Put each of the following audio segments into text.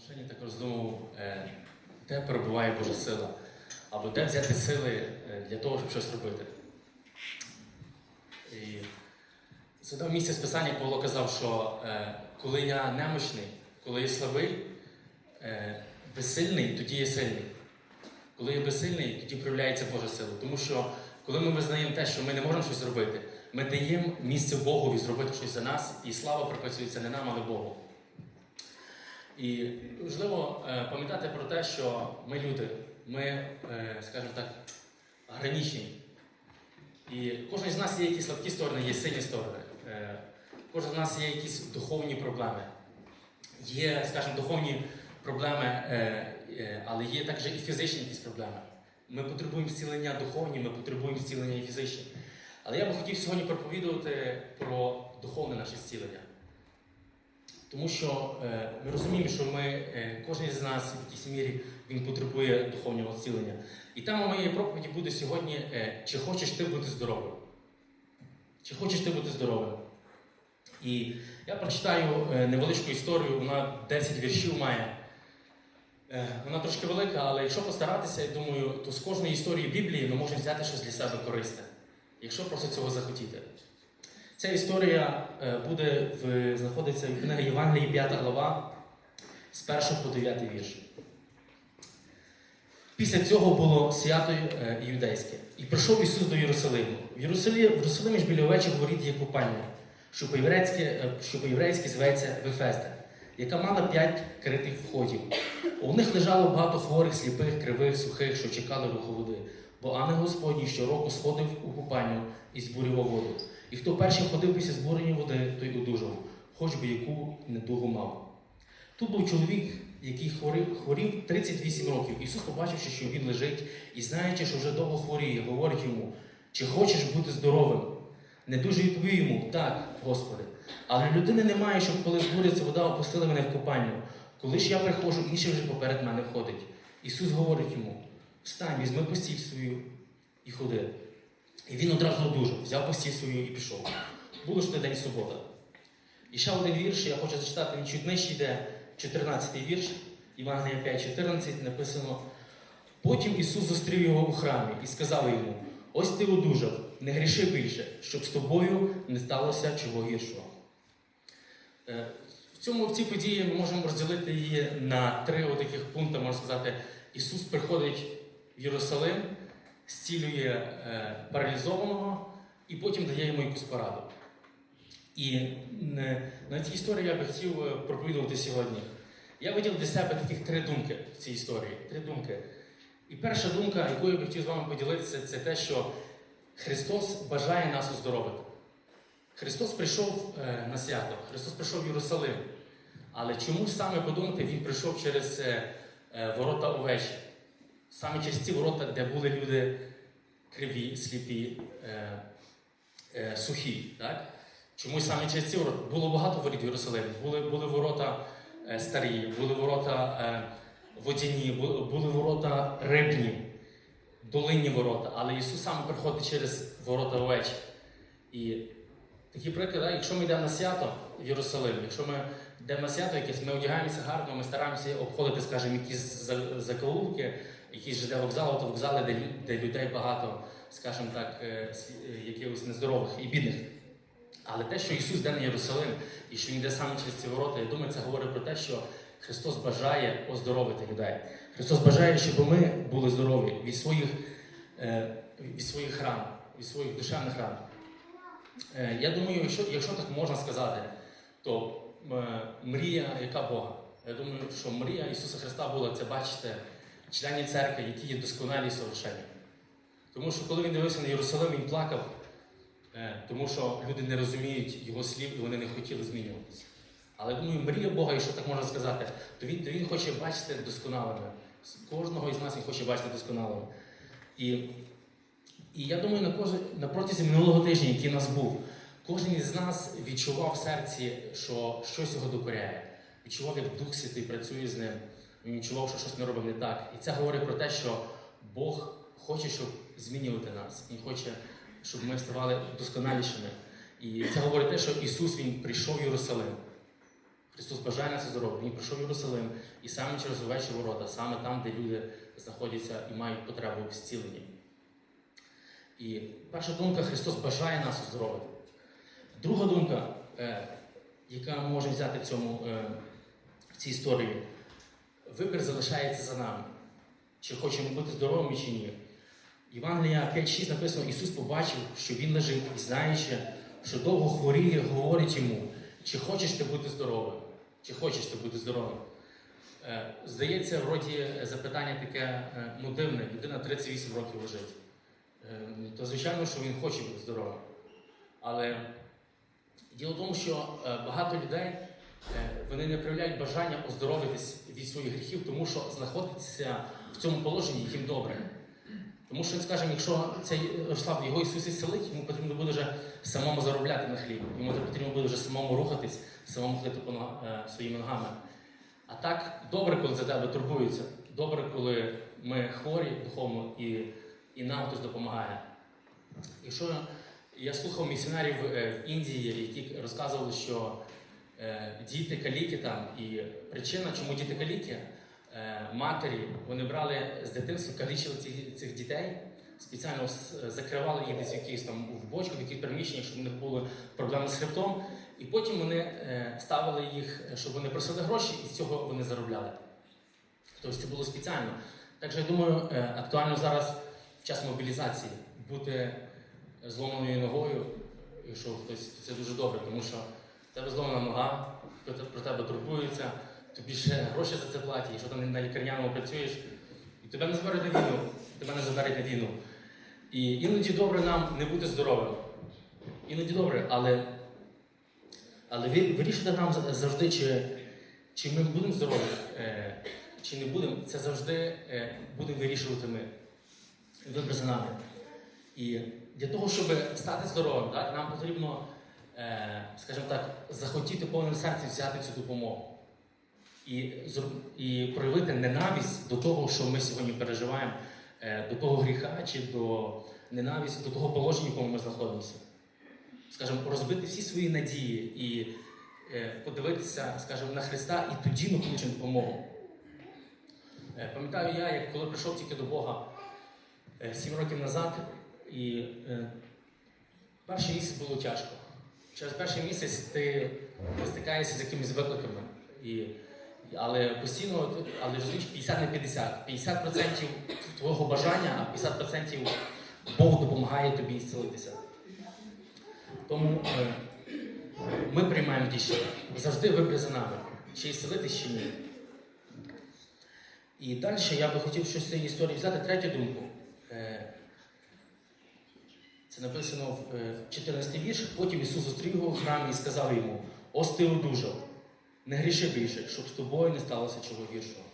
машині так роздумував, е, де перебуває Божа сила, або де взяти сили е, для того, щоб щось робити. І згадав місце з писання, Павло казав, що е, коли я немощний, коли я слабий, безсильний, тоді я сильний. Коли я безсильний, тоді проявляється Божа сила. Тому що коли ми визнаємо те, що ми не можемо щось зробити, ми даємо місце Богові зробити щось за нас, і слава приписується не нам, але Богу. І важливо е, пам'ятати про те, що ми люди, ми, е, скажімо так, гранічні. І кожен з нас є якісь слабкі сторони, є сильні сторони. Е, Кожен з нас є якісь духовні проблеми. Є, скажімо, духовні проблеми, але є також і фізичні якісь проблеми. Ми потребуємо зцілення духовні, ми потребуємо зцілення і фізичні. Але я би хотів сьогодні проповідувати про духовне наше зцілення. Тому що е, ми розуміємо, що ми, е, кожен з нас в якійсь мірі він потребує духовного зцілення. І тема моєї проповіді буде сьогодні: е, чи хочеш ти бути здоровим? Чи хочеш ти бути здоровим? І я прочитаю невеличку історію, вона 10 віршів має. Вона трошки велика, але якщо постаратися, я думаю, то з кожної історії Біблії ми можемо взяти щось для себе корисне, якщо просто цього захотіти. Ця історія е, буде в, знаходиться в книгі Євангелії 5 глава з 1 по 9 вірш. Після цього було свято е, юдейське. І прийшов Ісус до Єрусалиму. В Єрусалимі, в Єрусалимі ж біля овечих воріт є купальня, що е, по-єврейськи зветься Вефеста, яка мала п'ять критих входів. У них лежало багато хворих, сліпих, кривих, сухих, що чекали руху води. Бо ангел Господній щороку сходив у купальню і збурював воду. І хто перший ходив після збурення води, той одужав, хоч би яку недугу мав. Тут був чоловік, який хворів, хворів 38 років. Ісус, побачивши, що він лежить, і знаючи, що вже довго хворіє, говорить йому: чи хочеш бути здоровим? Не дуже відповів йому, так, Господи. Але людини немає, щоб коли збуриться вода, опустили мене в купальню. Коли ж я приходжу, інший вже поперед мене входить. Ісус говорить йому: встань, візьми постіль свою і ходи. І він одразу одужав, взяв постіль свою і пішов. Було ж той день субота. І ще один вірш, я хочу зачитати, він чуть нижче йде, 14-й вірш, Євангелія 5.14, написано. Потім Ісус зустрів його у храмі і сказав йому: Ось ти одужав, не гріши більше, щоб з тобою не сталося чого гіршого. Е, В цьому в цій події ми можемо розділити її на три таких пункти, можна сказати. Ісус приходить в Єрусалим, зцілює е, паралізованого і потім дає йому якусь пораду. І е, на цій історії я би хотів е, проповідувати сьогодні. Я виділ для себе таких три думки в цій історії. Три думки. І перша думка, якою я би хотів з вами поділитися, це те, що Христос бажає нас оздоровити. Христос прийшов на свято, Христос прийшов в Єрусалим. Але чому саме подумати, Він прийшов через ворота овечі? Саме через ці ворота, де були люди криві, сліпі, е, е, сухі. Так? Чому саме через ці ворота? Було багато воріт в Єрусалимі. Були, були ворота е, старі, були ворота е, водяні, були, були ворота рибні, долинні ворота. Але Ісус саме приходить через ворота овечі. І такі приклади, якщо ми йдемо на свято в Єрусалим, якщо ми йдемо на свято якесь, ми одягаємося гарно, ми стараємося обходити, скажімо, якісь за- закоулки, якісь ЖД вокзали, то вокзали, де, де людей багато, скажімо так, е, е, якихось нездорових і бідних. Але те, що Ісус йде на Єрусалим і що Він йде саме через ці ворота, я думаю, це говорить про те, що Христос бажає оздоровити людей. Христос бажає, щоб ми були здорові від своїх, е, від своїх ран, від своїх душевних ран. Я думаю, якщо, якщо так можна сказати, то мрія яка Бога? Я думаю, що мрія Ісуса Христа була це бачите, членів церкви, які є досконалі і совершенні. Тому що коли він дивився на Єрусалим, він плакав, е, тому що люди не розуміють його слів і вони не хотіли змінюватися. Але думаю, мрія Бога, якщо так можна сказати, то він, то він хоче бачити досконалими. Кожного із нас він хоче бачити досконалими. І, і я думаю, на, кожен, на протязі минулого тижня, який нас був, кожен із нас відчував в серці, що щось його докоряє. Відчував, як Дух Святий працює з ним. Він відчував, що щось ми робимо не так. І це говорить про те, що Бог хоче, щоб змінювати нас. Він хоче, щоб ми ставали досконалішими. І це говорить те, що Ісус Він прийшов в Єрусалим. Христос бажає нас здоров'я. Він прийшов в Єрусалим і саме через овечі ворота, саме там, де люди знаходяться і мають потребу в зціленні. І перша думка Христос бажає нас оздоровити. Друга думка, е, яка ми можемо взяти в, цьому, е, в цій історії, вибір залишається за нами. Чи хочемо бути здоровими, чи ні. Євангелія 5.6 написано, Ісус побачив, що Він лежить, і знаючи, що довго хворіє, говорить йому, чи хочеш ти бути здоровим, чи хочеш ти бути здоровим. Е, Здається, вроді запитання таке е, ну, дивне, людина 38 років лежить. Е, То звичайно, що він хоче бути здоровим. Але діло в тому, що багато людей вони не проявляють бажання оздоровитись від своїх гріхів, тому що знаходитися в цьому положенні їм добре. Тому що, скажімо, якщо цей Ярослав його Ісус ісцелить, йому потрібно буде вже самому заробляти на хліб, йому потрібно буде вже самому рухатись, самому ходити по е, своїми ногами. А так добре, коли за тебе турбуються, добре, коли ми хворі духовно і, і нам хтось допомагає. Якщо я слухав місіонерів е, в Індії, які розказували, що е, діти каліки там, і причина, чому діти каліки, е, матері вони брали з дитинства, калічили цих, цих дітей, спеціально закривали їх десь в якісь там в бочку, в якісь приміщення, щоб у них були проблеми з хребтом. І потім вони е, ставили їх, е, щоб вони просили гроші, і з цього вони заробляли. Тобто це було спеціально. Так що я думаю, е, актуально зараз в час мобілізації бути зломаною ногою, якщо хтось це дуже добре, тому що тебе зломана нога, про тебе турбуються, тобі ще гроші за це платять, якщо ти на лікарняному працюєш, і тебе не заберуть на війну, тебе не заберуть на війну. І іноді добре нам не бути здоровим. Іноді добре, але, але вирішити нам завжди, чи, чи ми будемо здорові, е, чи не будемо, це завжди е, будемо вирішувати ми. Вибір за нами. І для того, щоб стати здоровим, так, нам потрібно, скажімо так, захотіти повним серцем взяти цю допомогу. І, і проявити ненависть до того, що ми сьогодні переживаємо, е, до того гріха чи до ненависті, до того положення, в якому ми знаходимося. Скажімо, розбити всі свої надії і е, подивитися, скажімо, на Христа, і тоді ми получимо допомогу. Е, Пам'ятаю я, як коли прийшов тільки до Бога е, сім років назад, і е, перший місяць було тяжко. Через перший місяць ти стикаєшся з якимись викликами. І, але постійно, але розумієш, 50 на 50. 50% твого бажання, а 50% Бог допомагає тобі зцілитися. Тому е, ми приймаємо рішення. Завжди вибір за нами, чи ісцелитись, чи ні. І далі я би хотів щось з цієї історії взяти третю думку. Е, Це написано в е, 14 вірш. Потім Ісус зустрів його в храмі і сказав йому: Ось ти одужав, не гріши більше, щоб з тобою не сталося чого гіршого.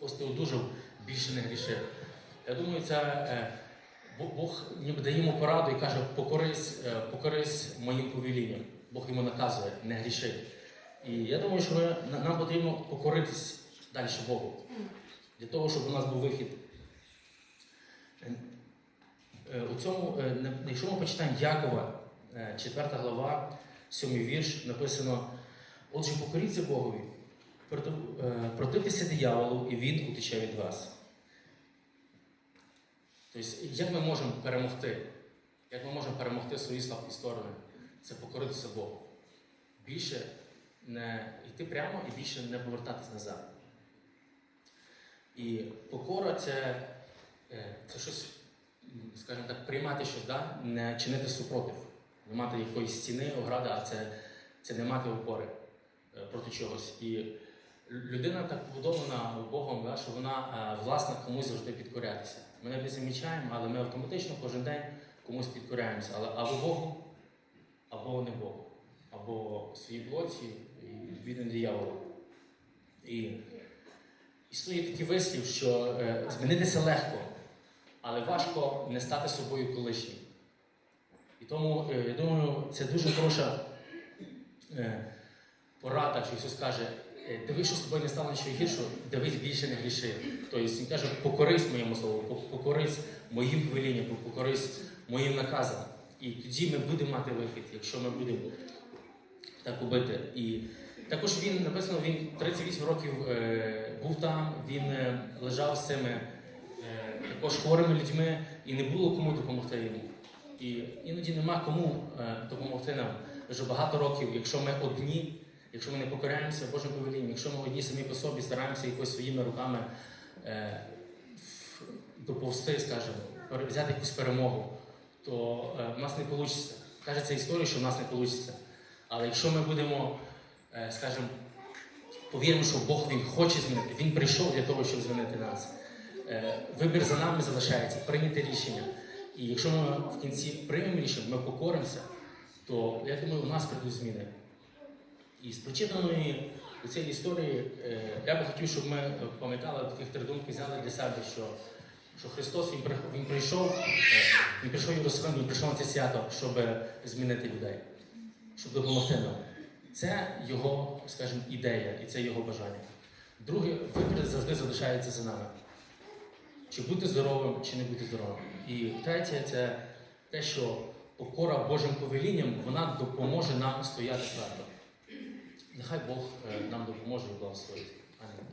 Ось ти одужав, більше не гріши. Я думаю, це е, Бог ніби дає йому пораду і каже, покорись, е, покорись моїм повелінням. Бог йому наказує, не гріши. І я думаю, що ми, нам потрібно покоритись далі Богу. Для того, щоб у нас був вихід. Е, е, У цьому, е, якщо ми почитаємо Якова, 4 глава, 7 вірш, написано: Отже, покоріться Богові, е, противтеся дияволу, і він утече від вас. Тобто, як ми можемо перемогти? Як ми можемо перемогти свої слабкі сторони? Це покоритися Богу. Більше не йти прямо і більше не повертатись назад. І покора це, е, це щось, скажімо так, приймати щось, да? не чинити супротив, не мати якоїсь стіни, огради, а це, це не мати опори е, проти чогось. І людина так побудована Богом, да, що вона е, власна комусь завжди підкорятися. Ми не замічаємо, але ми автоматично кожен день комусь підкоряємося. Але або Богу, або не Богу, або своїй плоті і відповідно дияволу. І існує такий вислів, що е, змінитися легко, але важко не стати собою колишнім. І тому, е, я думаю, це дуже хороша е, порада, що Ісус каже, е, дивись, що з тобою не стало нічого гіршого, дивись більше не гріши. Тобто Він каже, покорись моєму слову, покорись моїм повелінням, покорись моїм наказам. І тоді ми будемо мати вихід, якщо ми будемо так робити. І Також він написано, він 38 років е, був там, він лежав з цими також хворими людьми, і не було кому допомогти йому. І іноді нема кому е, допомогти нам. Вже багато років, якщо ми одні, якщо ми не покоряємося Божим повелінням, якщо ми одні самі по собі стараємося якось своїми руками е, доповзти, скажімо, взяти якусь перемогу, то е, в нас не вийде. Кажеться історія, що в нас не вийде. Але якщо ми будемо, е, скажімо, повіримо, що Бог Він хоче змінити, Він прийшов для того, щоб змінити нас. Е, Вибір за нами залишається, прийняти рішення. І якщо ми в кінці приймемо рішення, ми покоримося, то я думаю, у нас прийдуть зміни. І з прочитаної цієї історії е, я би хотів, щоб ми пам'ятали таких три думки, взяли для себе, що, що Христос він, він прийшов, е, він прийшов Єрусалим, він прийшов на це свято, щоб змінити людей, щоб допомогти нам. Це його, скажімо, ідея і це його бажання. Друге, вибір завжди залишається за нами. Чи бути здоровим, чи не бути здоровим. І третє, це те, що покора Божим повелінням вона допоможе нам стояти твердо. Нехай Бог е, нам допоможе і благословить. Амінь.